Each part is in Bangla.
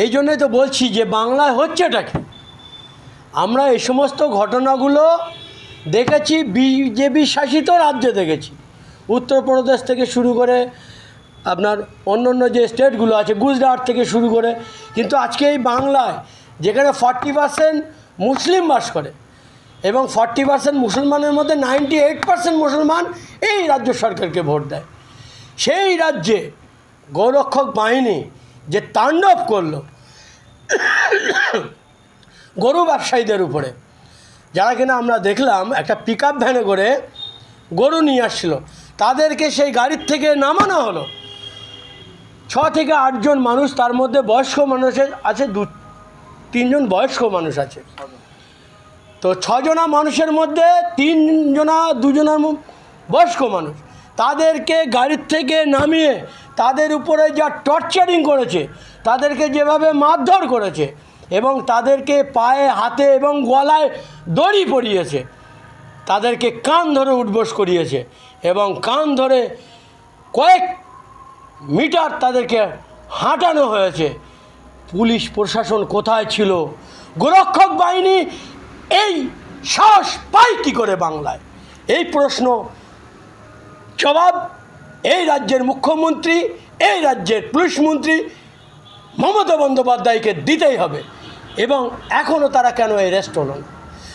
এই জন্যই তো বলছি যে বাংলায় হচ্ছেটা কি? আমরা এই সমস্ত ঘটনাগুলো দেখেছি, বিজেপি শাসিত রাজ্যে দেখেছি। উত্তরপ্রদেশ থেকে শুরু করে আপনার অন্য অন্য যে স্টেটগুলো আছে, গুজরাট থেকে শুরু করে, কিন্তু আজকে এই বাংলায় যেখানে ফর্টি পার্সেন্ট মুসলিম বাস করে এবং ফর্টি পার্সেন্ট মুসলমানের মধ্যে নাইনটি এইট পার্সেন্ট মুসলমান এই রাজ্য সরকারকে ভোট দেয়। সেই রাজ্যে গৌরক্ষক বাহিনী যে তাণ্ডব করল গরু ব্যবসায়ীদের উপরে। যারা কিনা আমরা দেখলাম একটা পিক আপ ভ্যানে করে গরু নিয়ে আসছিল তাদেরকে সেই গাড়ির থেকে নামানো হলো। ছ থেকে আটজন মানুষ, তার মধ্যে বয়স্ক মানুষের আছে, দু তিনজন বয়স্ক মানুষ আছে। তো ছজনা মানুষের মধ্যে তিনজনা দুজনের বয়স্ক মানুষ। তাদেরকে গাড়ির থেকে নামিয়ে তাদের উপরে যা টর্চারিং করেছে, তাদেরকে যেভাবে মারধর করেছে এবং তাদেরকে পায়ে, হাতে এবং গলায় দড়ি পরিয়েছে, তাদেরকে কান ধরে উঠবোস করিয়েছে এবং কান ধরে কয়েক মিটার তাদেরকে হাঁটানো হয়েছে। পুলিশ প্রশাসন কোথায় ছিল? গোরক্ষক বাহিনী এই সাহস পায় কী করে বাংলায়? এই প্রশ্ন জবাব এই রাজ্যের মুখ্যমন্ত্রী, এই রাজ্যের পুলিশ মন্ত্রী মমতা বন্দ্যোপাধ্যায়কে দিতেই হবে। এবং এখনও তারা কেন অ্যারেস্ট হলো না?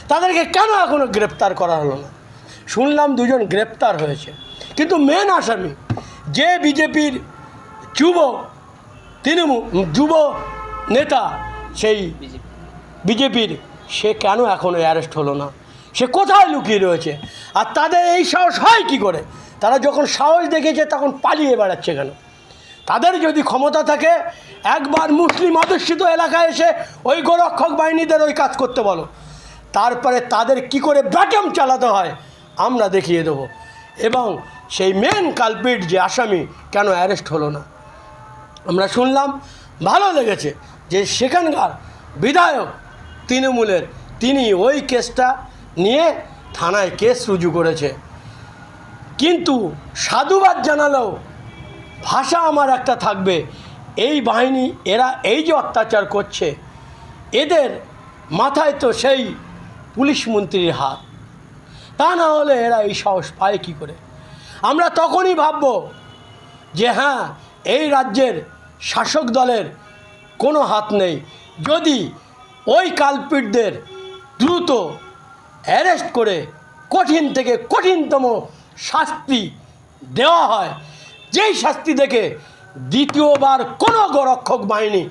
তাদেরকে কেন এখনও গ্রেপ্তার করা হলো না? শুনলাম দুজন গ্রেপ্তার হয়েছে। কিন্তু মেন আসামি, যে বিজেপির যুব তৃণমূল যুব নেতা, সেই বিজেপির, সে কেন এখনও অ্যারেস্ট হলো না? সে কোথায় লুকিয়ে রয়েছে? আর তাদের এই সাহস হয় কি করে? তারা যখন সাহস দেখেছে, তখন পালিয়ে বেড়াচ্ছে কেন? তাদের যদি ক্ষমতা থাকে, একবার মুসলিম অধ্যুষিত এলাকায় এসে ওই গোরক্ষক বাহিনীদের ওই কাজ করতে বলো। তারপরে তাদের কি করে ব্যাটম চালাতে হয়, আমরা দেখিয়ে দেবো। এবং সেই মেন কালপিট যে আসামি, কেন অ্যারেস্ট হলো না? আমরা শুনলাম, ভালো লেগেছে যে সেখানকার বিধায়ক তৃণমূলের, তিনি ওই কেসটা নিয়ে থানায় কেস রুজু করেছে। কিন্তু সাধুবাদ জানালেও ভাষা আমার একটা থাকবে। এই বাহিনী, এরা এই যে অত্যাচার করছে, এদের মাথায় তো সেই পুলিশ মন্ত্রীর হাত। তা না হলে এরা এই সাহস পায় কী করে? আমরা তখনই ভাববো যে হ্যাঁ এই রাজ্যের শাসক দলের কোনো হাত নেই। যদি ওই কালপিটদের দ্রুত অ্যারেস্ট করে কঠিন থেকে কঠিনতম শাস্তি দেওয়া হয়। যেই শাস্তি দেখে দ্বিতীয়বার কোনো গোরক্ষক বাহিনী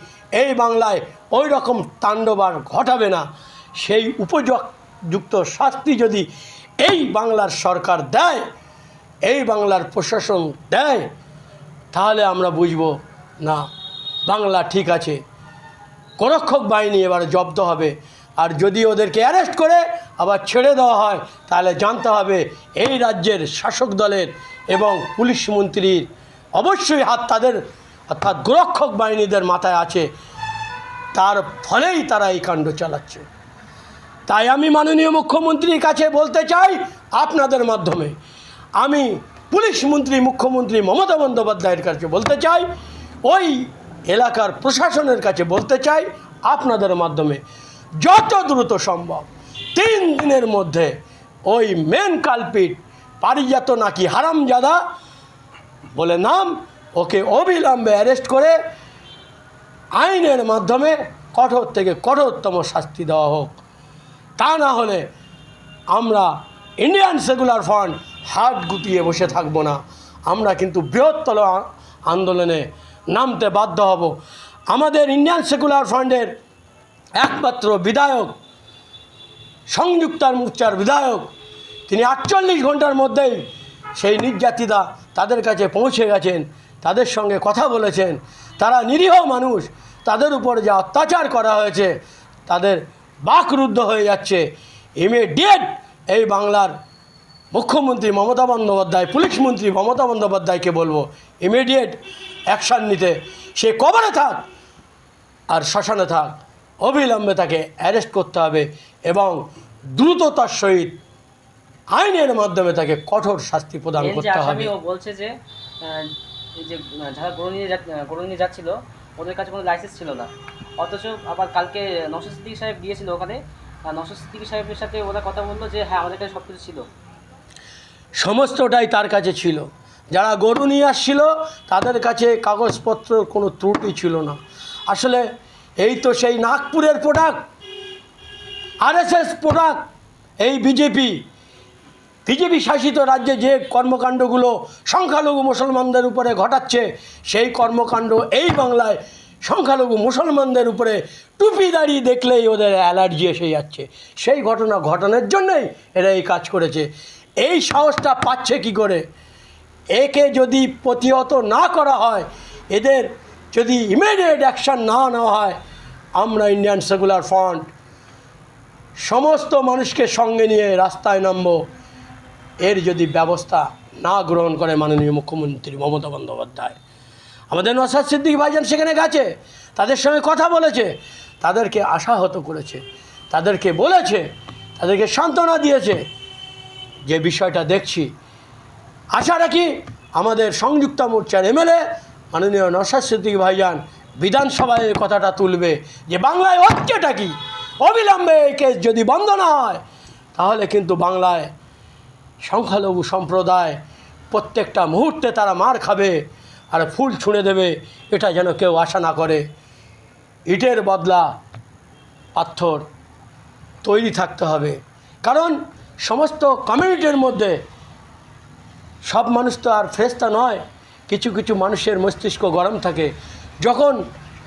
এই বাংলায় ওই রকম তাণ্ডবার ঘটাবে না, সেই উপযুক্ত শাস্তি যদি এই বাংলার সরকার দেয়, এই বাংলার প্রশাসন দেয়, তাহলে আমরা বুঝব, না, বাংলা ঠিক আছে। গোরক্ষক বাহিনী এবার জব্দ হবে। আর যদি ওদেরকে অ্যারেস্ট করে আবার ছেড়ে দেওয়া হয়, তাহলে জানতে হবে এই রাজ্যের শাসক দলের এবং পুলিশ মন্ত্রীর অবশ্যই হাত তাদের অর্থাৎ গোরক্ষক বাহিনীদের মাথায় আছে। তার ফলেই তারা এই কাণ্ড চালাচ্ছে। তাই আমি মাননীয় মুখ্যমন্ত্রীর কাছে বলতে চাই আপনাদের মাধ্যমে। আমি পুলিশ মন্ত্রী, মুখ্যমন্ত্রী মমতা বন্দ্যোপাধ্যায়ের কাছে বলতে চাই, ওই এলাকার প্রশাসনের কাছে বলতে চাই আপনাদের মাধ্যমে। যত দ্রুত সম্ভব। তিন দিনের মধ্যে ওই মেন কালপিট পারিজাত নাকি হারামজাদা বলে নাম, ওকে অবিলম্বে অ্যারেস্ট করে আইনের মাধ্যমে কঠোর থেকে কঠোরতম শাস্তি দেওয়া হোক। তা না হলে আমরা ইন্ডিয়ান সেকুলার ফ্রন্ট হাত গুটিয়ে বসে থাকব না। আমরা কিন্তু বৃহত্তর আন্দোলনে নামতে বাধ্য হব। আমাদের ইন্ডিয়ান সেকুলার ফ্রন্টের একমাত্র বিধায়ক সংযুক্তার মোর্চার বিধায়ক। তিনি আটচল্লিশ ঘণ্টার মধ্যেই সেই নির্যাতিতা তাদের কাছে পৌঁছে গেছেন, তাদের সঙ্গে কথা বলেছেন। তারা নিরীহ মানুষ, তাদের উপর যা অত্যাচার করা হয়েছে, তাদের বাকরুদ্ধ হয়ে যাচ্ছে। ইমিডিয়েট এই বাংলার মুখ্যমন্ত্রী মমতা বন্দ্যোপাধ্যায়, পুলিশ মন্ত্রী মমতা বন্দ্যোপাধ্যায়কে বলব, ইমিডিয়েট অ্যাকশান নিতে। সে কবরে থাক আর শ্মশানে থাক। অবিলম্বে তাকে অ্যারেস্ট করতে হবে এবং দ্রুততার সহিত আইনের মাধ্যমে তাকে কঠোর শাস্তি প্রদান করতে হবে। ও বলছে যে এই যে যারা গরু নিয়ে গরু নিয়ে যাচ্ছিল ওদের কাছে কোনো লাইসেন্স ছিল না। অথচ আবার কালকে সিদ্দিকি সাহেব গিয়েছিল ওখানে নশো সাহেবের সাথে ওরা কথা বলল যে হ্যাঁ আমাদের কাছে সব কিছু ছিল। সমস্তটাই তার কাছে ছিল। যারা গরু নিয়ে আসছিল তাদের কাছে কাগজপত্র কোনো ত্রুটি ছিল না। আসলে এই তো সেই নাগপুরের প্রোডাক্ট আরএসএস প্রোডাক্ট এই বিজেপি বিজেপি শাসিত রাজ্যে যে কর্মকাণ্ডগুলো সংখ্যালঘু মুসলমানদের উপরে ঘটাচ্ছে, সেই কর্মকাণ্ড এই বাংলায় সংখ্যালঘু মুসলমানদের উপরে টুপি দাঁড়িয়ে দেখলেই ওদের অ্যালার্জি এসে যাচ্ছে। সেই ঘটনা, ঘটানোর জন্যই এরা এই কাজ করেছে। এই সাহসটা পাচ্ছে কি করে? একে যদি প্রতিহত না করা হয়, এদের যদি ইমিডিয়েট অ্যাকশান না নেওয়া হয়, আমরা ইন্ডিয়ান সেকুলার ফ্রন্ট সমস্ত মানুষকে সঙ্গে নিয়ে রাস্তায় নামবো। এর যদি ব্যবস্থা না গ্রহণ করে মাননীয় মুখ্যমন্ত্রী মমতা বন্দ্যোপাধ্যায়, আমাদের নসাদ সিদ্দিক ভাইজান সেখানে গেছে, তাদের সঙ্গে কথা বলেছে, তাদেরকে আশাহত করেছে, তাদেরকে বলেছে, তাদেরকে সান্ত্বনা দিয়েছে। যে বিষয়টা দেখছি, আশা রাখি আমাদের সংযুক্ত মোর্চার এমএলএ মাননীয় নসাদ সিদ্দিক ভাইজান বিধানসভায় কথাটা তুলবে যে বাংলায় হচ্ছেটা কি? অবিলম্বে এই কেস যদি বন্ধ না হয়, তাহলে কিন্তু বাংলায় সংখ্যালঘু সম্প্রদায় প্রত্যেকটা মুহূর্তে তারা মার খাবে আর ফুল ছুঁড়ে দেবে, এটা যেন কেউ আশা না করে। ইটের বদলা পাথর তৈরি থাকতে হবে। কারণ সমস্ত কমিউনিটির মধ্যে সব মানুষ তো আর ফ্রেস্তা নয়। কিছু কিছু মানুষের মস্তিষ্ক গরম থাকে। যখন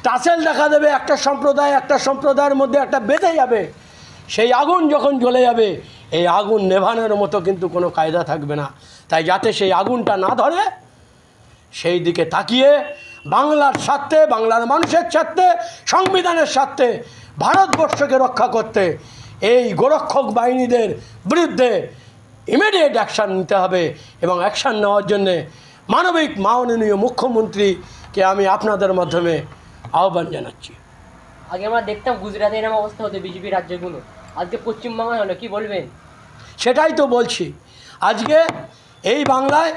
টাসেল দেখা দেবে, একটা সম্প্রদায়, একটা সম্প্রদায়ের মধ্যে একটা বেঁধে যাবে, সেই আগুন যখন জ্বলে যাবে, এই আগুন নেভানোর মতো কিন্তু কোনো কায়দা থাকবে না। তাই যাতে সেই আগুনটা না ধরে, সেই দিকে তাকিয়ে বাংলার স্বার্থে, বাংলার মানুষের স্বার্থে, সংবিধানের স্বার্থে, ভারতবর্ষকে রক্ষা করতে এই গোরক্ষক বাহিনীদের বিরুদ্ধে ইমিডিয়েট অ্যাকশান নিতে হবে এবং অ্যাকশান নেওয়ার জন্যে মানবিক মাননীয় মুখ্যমন্ত্রীকে আমি আপনাদের মাধ্যমে আহ্বান জানাচ্ছি। আগে আমরা দেখতাম গুজরাটে এরকম অবস্থা হতো বিজেপি রাজ্যগুলো। আজকে পশ্চিমবঙ্গে হলো কি বলবেন? সেটাই তো বলছি। আজকে এই বাংলায়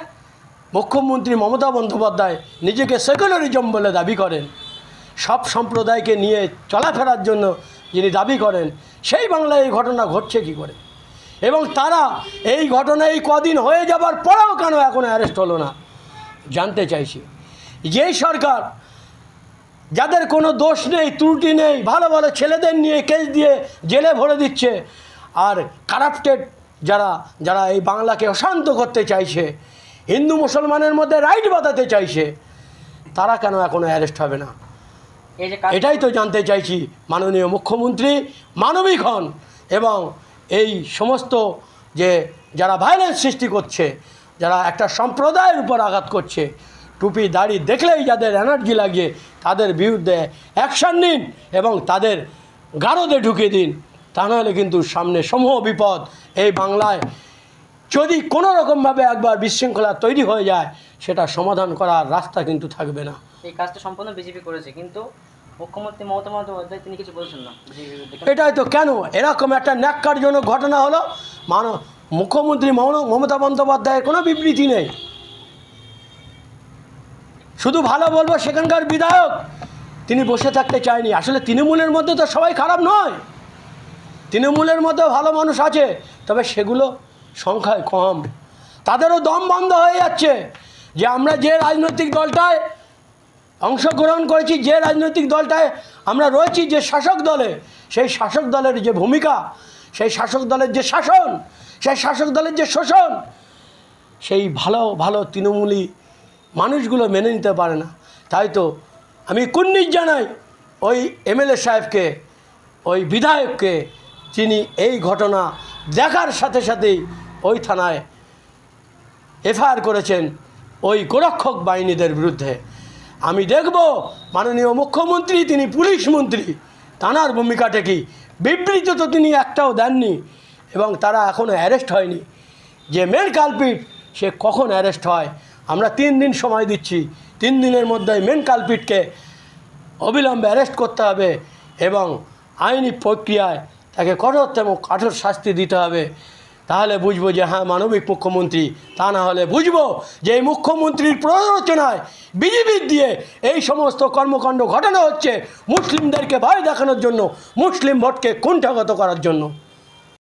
মুখ্যমন্ত্রী মমতা বন্দ্যোপাধ্যায় নিজেকে সেকুলারিজম বলে দাবি করেন। সব সম্প্রদায়কে নিয়ে চলাফেরার জন্য যিনি দাবি করেন সেই বাংলায় এই ঘটনা ঘটছে কি করে? এবং তারা এই ঘটনা এই কদিন হয়ে যাবার পরেও কেন এখনও অ্যারেস্ট হলো না? জানতে চাইছি। যেই সরকার যাদের কোনো দোষ নেই ত্রুটি নেই ভালো ভালো ছেলেদের নিয়ে কেস দিয়ে জেলে ভরে দিচ্ছে আর কারাপ্টেড যারা যারা এই বাংলাকে অশান্ত করতে চাইছে হিন্দু মুসলমানের মধ্যে রাইট বাঁধাতে চাইছে তারা কেন এখনও অ্যারেস্ট হবে না? এটাই তো জানতে চাইছি মাননীয় মুখ্যমন্ত্রী মানবিক হন এবং এই সমস্ত যে যারা ভায়োলেন্স সৃষ্টি করছে যারা একটা সম্প্রদায়ের উপর আঘাত করছে টুপি দাড়ি দেখলেই যাদের এনার্জি লাগে তাদের বিরুদ্ধে অ্যাকশান নিন এবং তাদের গারদে ঢুকিয়ে দিন। তা নাহলে কিন্তু সামনে সমূহ বিপদ এই বাংলায়। যদি কোনো রকমভাবে একবার বিশৃঙ্খলা তৈরি হয়ে যায় সেটা সমাধান করার রাস্তা কিন্তু থাকবে না। এই কাজটা সম্পূর্ণ বিজেপি করেছে কিন্তু মুখ্যমন্ত্রী মমতা বন্দ্যোপাধ্যায় তিনি কিছু বলছেন না? এটাই তো কেন? এরকম একটা ন্যাক্কারজনক ঘটনা হলো মান মুখ্যমন্ত্রী মমতা- বন্দ্যোপাধ্যায়ের কোনো বিবৃতি নেই। শুধু ভালো বলব সেখানকার বিধায়ক, তিনি বসে থাকতে চায়নি। আসলে তৃণমূলের মধ্যে তো সবাই খারাপ নয়। তৃণমূলের মধ্যে ভালো মানুষ আছে, তবে সেগুলো সংখ্যায় কম। তাদেরও দম বন্ধ হয়ে যাচ্ছে যে আমরা যে রাজনৈতিক দলটায় অংশগ্রহণ করেছি, যে রাজনৈতিক দলটায় আমরা রয়েছি যে শাসক দলে, সেই শাসক দলের যে ভূমিকা, সেই শাসক দলের যে শাসন সেই শাসক দলের যে শোষণ, সেই ভালো ভালো তৃণমূলী মানুষগুলো মেনে নিতে পারে না। তাই তো আমি কুন্নিস জানাই ওই এমএলএ সাহেবকে, ওই বিধায়ককে তিনি এই ঘটনা দেখার সাথে সাথেই ওই থানায় এফআইআর করেছেন ওই গোরক্ষক বাহিনীদের বিরুদ্ধে। আমি দেখব, মাননীয় মুখ্যমন্ত্রী, তিনি পুলিশ মন্ত্রী তানার ভূমিকাটা কি? বিবৃতি তো তিনি একটাও দেননি। এবং তারা এখনও অ্যারেস্ট হয়নি। যে মেন কালপিট সে কখন অ্যারেস্ট হয়? আমরা তিন দিন সময় দিচ্ছি। তিন দিনের মধ্যে মেন কালপিটকে অবিলম্বে অ্যারেস্ট করতে হবে এবং আইনি প্রক্রিয়ায় তাকে কঠোরতম, কঠোর শাস্তি দিতে হবে। তাহলে বুঝব যে হ্যাঁ মানবিক মুখ্যমন্ত্রী, তা না হলে বুঝব যে এই মুখ্যমন্ত্রীর প্ররোচনায় বিজেপির দিয়ে এই সমস্ত কর্মকাণ্ড ঘটানো হচ্ছে মুসলিমদেরকে ভয় দেখানোর জন্য, মুসলিম ভোটকে কুণ্ঠাগত করার জন্য।